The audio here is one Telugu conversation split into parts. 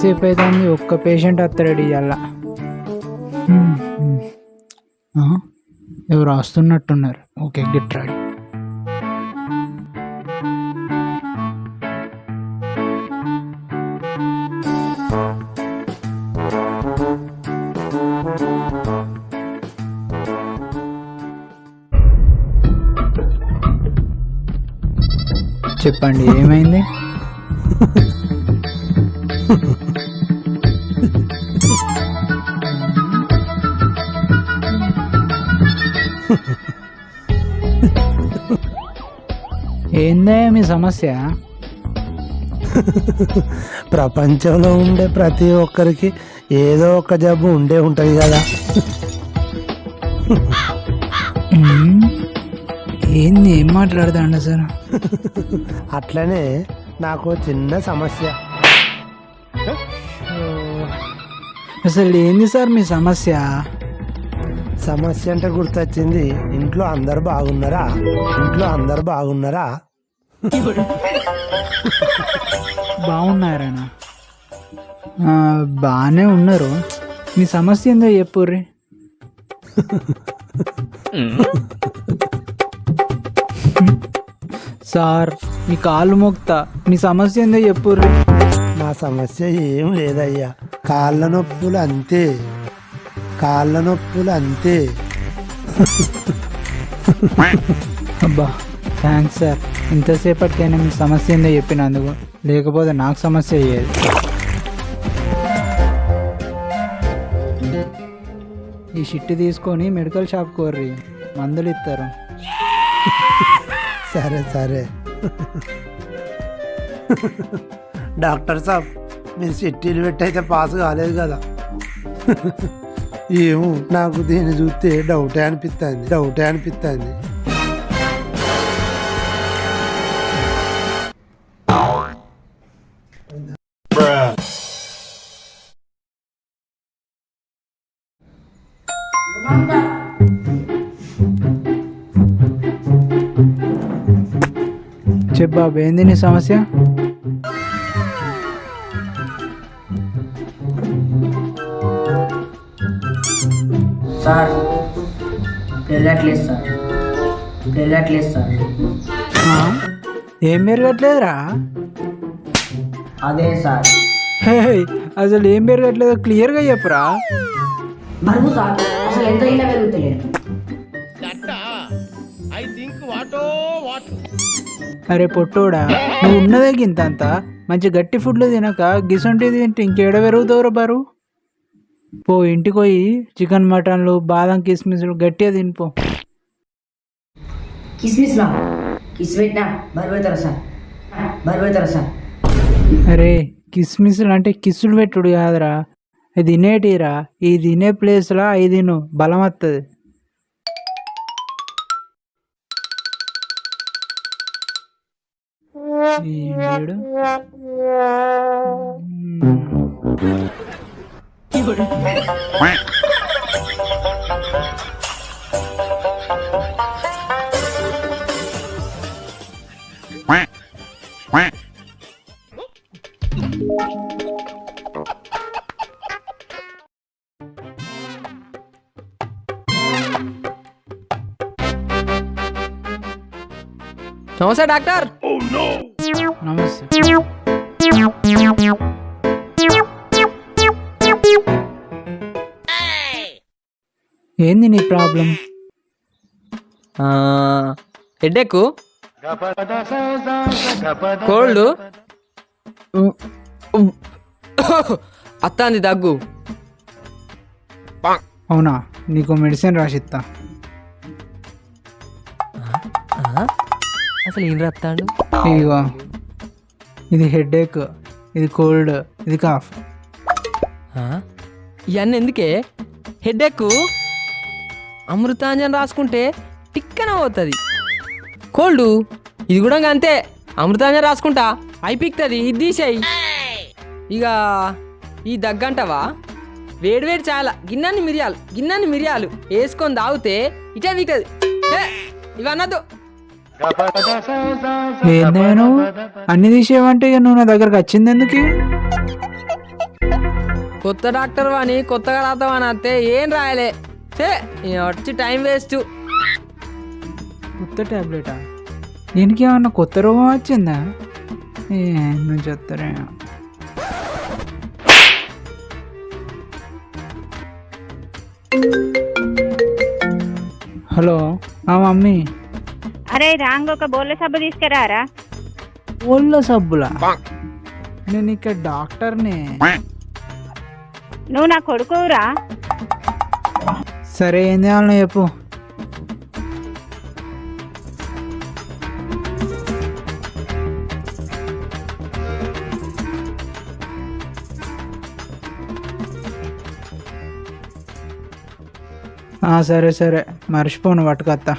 ఏమో అవుతుంది ఒక్క పేషెంట్ వస్తాడు ఇవాళ ఎవరు వస్తున్నట్టున్నారు ఓకే గిట్ రెడీ. చెప్పండి ఏమైంది? ఏందే మీ సమస్య? ప్రపంచంలో ఉండే ప్రతి ఒక్కరికి ఏదో ఒక జబ్బు ఉండే ఉంటుంది కదా. ఏంది ఏం మాట్లాడతాండ సార్? అట్లనే నాకు చిన్న సమస్య. అసలు ఏంది సార్ మీ సమస్య? సమస్య అంటే గుర్తొచ్చింది. ఇంట్లో అందరు బాగున్నారా? ఇంట్లో అందరు బాగున్నారా? బాగున్నారనా? ఆ, బాగానే ఉన్నారు. మీ సమస్య ఏందో చెప్పుర్రి. సార్ మీ కాళ్ళు మోక్తా. మీ సమస్య ఏందో చెప్పుర్రి. నా సమస్య ఏం లేదయ్యా. కాళ్ళ నొప్పులు అంతే. కాళ్ళ నొప్పులు అంతే. అబ్బా థ్యాంక్స్ సార్ ఇంతసేపటికైనా మీ సమస్య ఏందో చెప్పినందుకు. లేకపోతే నాకు సమస్య అయ్యేది. ఈ షిట్ తీసుకొని మెడికల్ షాప్ కోర్రి మందులు ఇస్తారు. సరే సరే. డాక్టర్ సాబ్ మీరు సిట్టీలు పెట్టయితే పాస్ కాలేదు కదా. ఏమో నాకు దీన్ని చూస్తే డౌటే అనిపిస్తుంది డౌటే అనిపిస్తుంది చెప్పు ఏంది నీ సమస్య? సార్ పెరగట్లేదు సార్. పెరగట్లేదు సార్? ఏం పెరగట్లేదురా? అదే సార్. హే అసలు ఏం పెరగట్లేదో క్లియర్గా చెప్పురా. బరువు సార్ అసలు ఎంత అయినా పెరుగుతలేదు అరే పొట్టోడా నువ్వు ఉన్నదే గింత అంత మంచి గట్టి ఫుడ్లు తినక గిసొంటి తింటే ఇంకేడ పెరుగుతావురా బరువు పో ఇంటికి పోయి చికెన్ మటన్లు బాదం కిస్మిస్లు గట్టిగా తినిపో కిస్మిస్ సార్? సార్? అరే కిస్మిస్లు అంటే కిస్సులు పెట్టుడు కాదురా. ఇది తినేటిరా. ఈ తినే ప్లేస్లో అవి తిను. బలం వస్తుంది ఈడు. నమస్తే డాక్టర్ నమస్తే ఏంది నీ ప్రాబ్లం? హెడ్ఏక్ కోల్డ్ అత్తాంది దగ్గు. అవునా? నీకు మెడిసిన్ రాసిస్తా అసలు ఏం రత్తాడు? ఇదిగో. ఇది హెడేక్ ఇది కోల్డ్. ఇది కాఫ్. ఇవన్నీ ఎందుకే? హెడ్ఏక్ అమృతాంజన్ రాసుకుంటే టిక్కన పోతుంది. కోల్డ్ ఇది కూడా అంతే. అమృతాంజన్ రాసుకుంటా అయిపిక్తుంది ఇది తీసేయి. ఇక ఈ దగ్గంటవా? వేడివేడి చాలా గిన్నెన్ని మిరియాలు గిన్నెన్ని మిరియాలు వేసుకొని తాగితే ఇటే ఇవన్నద్దు. ఏందేను అన్ని తీసేవంటే నువ్వు నా దగ్గరకు వచ్చింది ఎందుకు? కొత్త డాక్టర్ అని కొత్తగా రాద్దామని వస్తే ఏం రాయలే. చే వచ్చి టైం వేస్ట్. కొత్త టాబ్లెటా? దీనికి ఏమన్నా కొత్త రోగం వచ్చిందా? ఏ నువ్వు చెప్తారే? హలో ఆ మమ్మీ. అరే రాంగ్ ఒక బోర్ల సబ్బు తీసుకురారా? ఓళ్ళ సబ్బులా? నేను ఇక్కడ డాక్టర్ని. నువ్వు నా కొడుకురా సరే ఏం చేయాలన్నా చెప్పు. సరే సరే. మర్చిపోను పట్టుకొత్తా.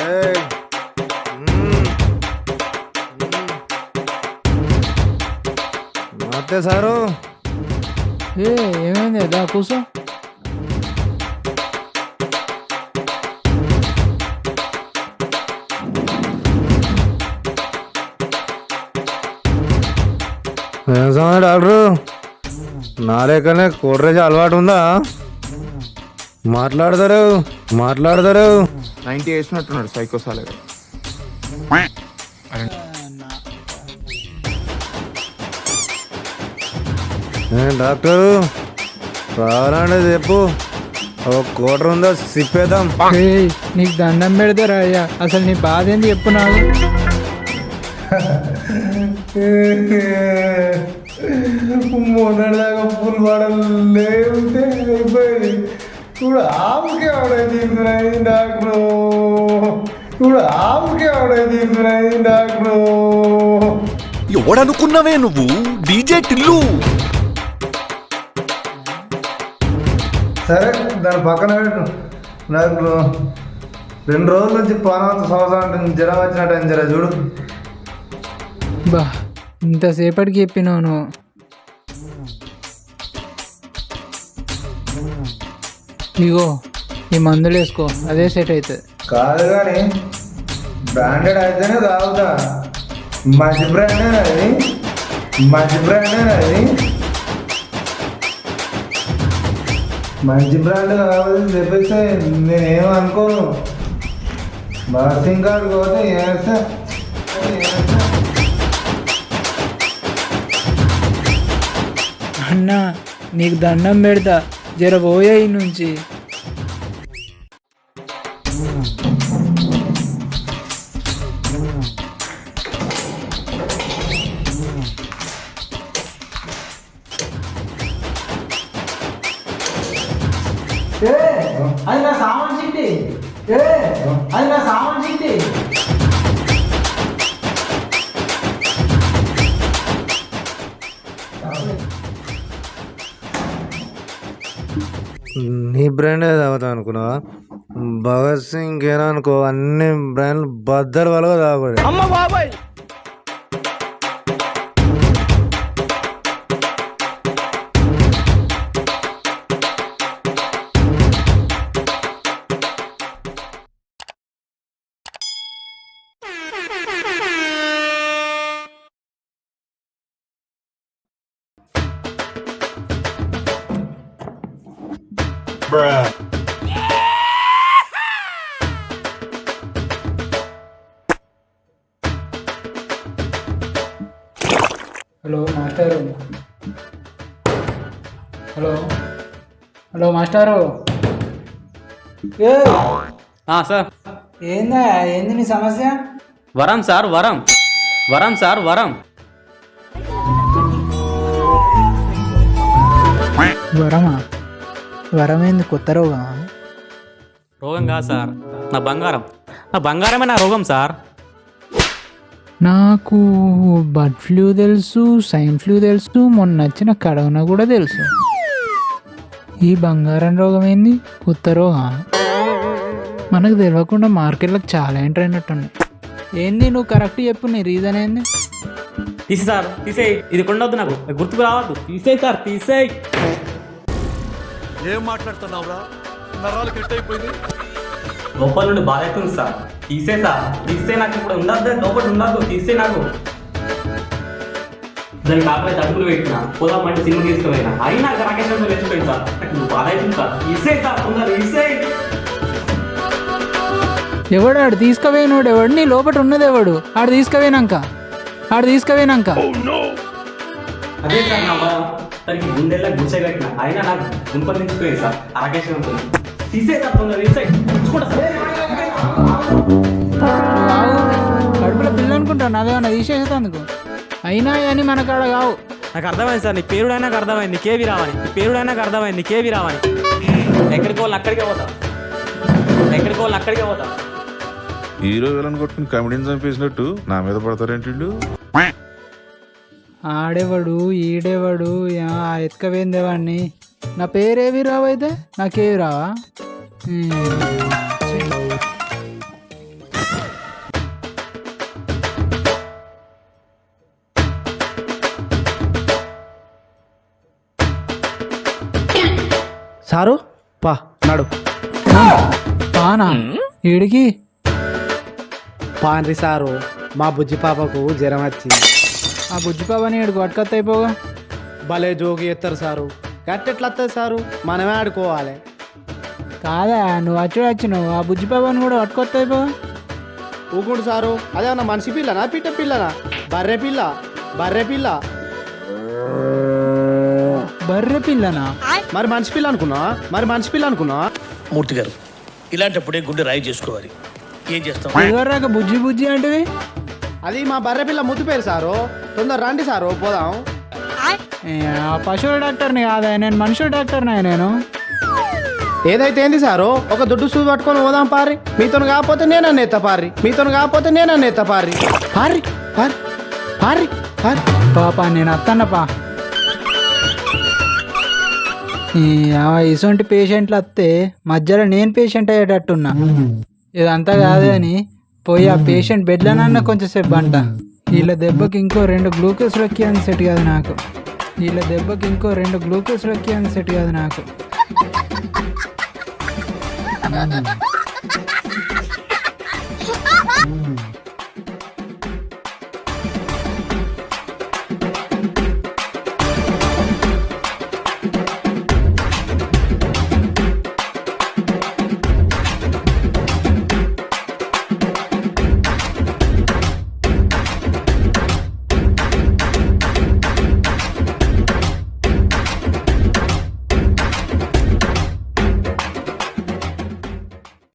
నమస్తే సారు. ఏ ఏమైంది? దా కూర్చో. డాక్టరు? నా లెక్కనే కూడరేజ్ అలవాటు ఉందా మాట్లాడతారు. మాట్లాడతారు నైన్టీ వేసినట్టున్నాడు సైకో సాలగా ఏం డాక్టరు కావాలంటే చెప్పు. ఒక కోటర్ ఉందా? సిప్పేద్దాం. నీకు దండం పెడతారా అయ్యా అసలు నీ బాధ ఏంది చెప్పు నాకు. మొన్నటిదాకా ఫుల్ పడలే ఉంటే అయిపోయింది. ఇప్పుడు ఆవుకే ఆడైంది డాక్టరు. ఇప్పుడు ఆవుకే ఆడైంది డాక్టరు. ఎవడనుకున్నావే నువ్వు డీజే టిల్లు. సరే దాని పక్కన పెట్టు. నాకు రెండు రోజుల నుంచి పానవంత సంవత్సరం జ్వరం వచ్చినట్టు జర చూడు. బా ఇంతసేపటికి చెప్పినావు నువ్వు. ఇగో ఈ మందులు వేసుకో అదే సెట్ అవుతుంది కాదు కానీ బ్రాండెడ్ అయితేనే తాగుతా. మంచి బ్రాండే అది మంచి బ్రాండే అది. మంచి బ్రాండ్ కావాలి తెప్పిస్తే నేనేం అనుకోను. బర్సింగ్ కార్డు పోతే వేస్తా అన్నా నీకు దండం పెడతా. జర పోయే ఈ నుంచి. బ్రాండే తాగుతాం అనుకున్నావా? భగత్ సింగ్ ఏనా అనుకో అన్ని బ్రాండ్లు బద్దలు వలగా తాగబడి హలో హలో. హలో మాస్టారు. సార్. ఏందా ఏంది నీ సమస్య? వరం సార్ వరం. వరం సార్ వరం. వరమా? వరం ఏంది కొత్త రోగమా? రోగం కాదు సార్. నా బంగారం. నా బంగారమే నా రోగం సార్. నాకు బర్డ్ ఫ్లూ తెలుసు సైన్ ఫ్లూ తెలుసు మొన్న వచ్చిన కరోనా కూడా తెలుసు. ఈ బంగారం రోగం ఏంది? కొత్త రోగం మనకు తెలియకుండా మార్కెట్లకు చాలా ఎంటర్ అయినట్టున్నాయి ఏంది నువ్వు కరెక్ట్ చెప్పు నీ రీజన్ ఏంది? తీసి సార్ తీసేయి. ఇది కొండొద్దు నాకు. గుర్తుకు రావద్దు. తీసేయి సార్ తీసేయి. ఏం మాట్లాడుతున్నావురా? నరాలు కట్ అయిపోయింది. లోపల నుండి బాధ అవుతుంది సార్. తీసే సార్ తీసే నాకు ఇప్పుడు ఉండద్దు లోపల ఉండద్దు. తీసే నాకు. దానికి ఆకలి అడుగులు పెట్టిన పోదామంటే సినిమా తీసుకుపోయినా. అయినా రాకేష్ గారితో లేచిపోయింది సార్. నాకు బాధ అవుతుంది సార్ తీసే సార్ తొందర తీసేయి ఎవడు ఆడు తీసుకుపోయినోడు ఎవడు? నీ లోపల ఉన్నది ఎవడు? ఆడు తీసుకుపోయినాక. ఆడు తీసుకుపోయినాక. అదే సార్ నా బాధ. దానికి గుండెల్లో గుచ్చే కట్టిన. అయినా నాకు గుంపలు నిలిచిపోయింది సార్. రాకేష్ గారితో తీసే సార్ తొందర ఉంచుకుంటా సార్. నువ్వు. కడుపులో పిల్ల అనుకుంటా. నాదేమన్నా తీసేసేందుకు అయినా అని మన కాడ కావు. నాకు అర్థమైంది సార్ నీ పేరుడైనా నాకు అర్థమైంది నీకేవి రావని నీ పేరుడైనా నాకు అర్థమైంది నీకేవి రావని ఎక్కడికి వాళ్ళు అక్కడికే పోతా. ఎక్కడికి వాళ్ళు అక్కడికే పోతా. హీరో విలన్ కొట్టుకుని కమెడీని చంపేసినట్టు నా మీద పడతారేంటి ఆడేవాడు ఈడేవాడు యా, ఎత్తుకవేందేవాడిని నా పేరేవి రావైతే నాకేవి రావా? సారు పా నడు. పానా? ఈడికి పాన్రి సారు మా బుజ్జి పాపకు జ్వరం వచ్చింది. ఆ బుజ్జిపాపని ఈడికి పట్టుకొత్త అయిపోగా భలే జోగి ఎత్తారు సారు. గట్టెట్లా వస్తుంది సారు మనమే ఆడుకోవాలి. కాదా నువ్వు వచ్చి వచ్చినావు ఆ బుజ్జిపాపని కూడా పట్టుకొత్త అయిపోగా ఊకుండు సారు అదేమన్నా మనిషి పిల్లనా పిట్ట పిల్లనా? బర్రె పిల్ల బర్రె పిల్ల. బర్రె పిల్లనా? మరి మనిషి పిల్ల అనుకున్నా? మరి మనిషి పిల్ల అనుకున్నా? మూర్తి గారు ఇలాంటప్పుడే గుండె రాయి చేసుకోవాలి. ఏం చేస్తాం? బుజ్జి బుజ్జి అంటే అది మా బర్రె పిల్ల ముద్దు పేరు సారు. తొందర రండి సారు పోదాం. పశువుల డాక్టర్ని కాదా? నేను మనుషుల డాక్టర్ని నేను. ఏదైతే ఏంది సారు? ఒక దుడ్డు సూది పట్టుకొని పోదాం పారి. మీతో కాకపోతే నేనన్న ఎత్త పారి. మీతో కాకపోతే నేనన్న ఎత్త పారి. పారి పారి పారి పారి. పాప నేను అత్తన్నపా ఇసువంటి పేషెంట్లు వస్తే మధ్యలో నేను పేషెంట్ అయ్యేటట్టున్నా. ఇదంతా కాదు అని పోయి ఆ పేషెంట్ బెడ్లనన్నా కొంచెం సేపు అంట. వీళ్ళ దెబ్బకి ఇంకో రెండు గ్లూకోజ్ లెక్కి అని సెట్ కాదు నాకు. వీళ్ళ దెబ్బకి ఇంకో రెండు గ్లూకోజ్ లెక్కి అని సెట్ కాదు నాకు.